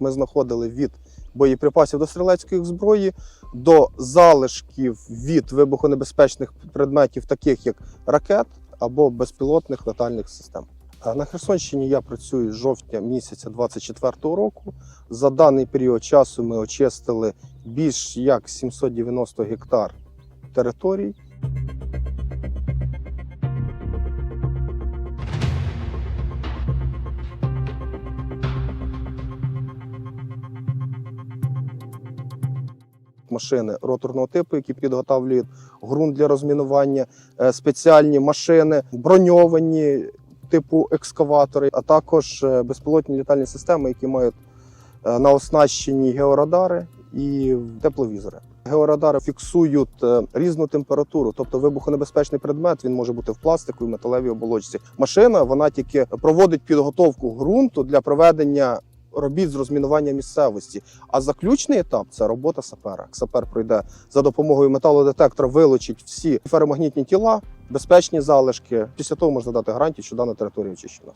ми знаходили від боєприпасів до стрілецької зброї до залишків від вибухонебезпечних предметів, таких як ракет або безпілотних летальних систем. На Херсонщині я працюю з жовтня місяця 24-го року. За даний період часу ми очистили більш як 790 гектар територій. Машини роторного типу, які підготовлюють ґрунт для розмінування, е, спеціальні машини, броньовані типу екскаватори, а також е, безпілотні літальні системи, які мають е, на оснащенні георадари і тепловізори. Георадари фіксують різну температуру, тобто вибухонебезпечний предмет він може бути в пластику і металевій оболочці. Машина вона тільки проводить підготовку ґрунту для проведення робіт з розмінування місцевості. А заключний етап це робота сапера. Сапер пройде за допомогою металодетектора, вилучить всі феромагнітні тіла, безпечні залишки. Після того можна дати гарантію, що дана територія очищена.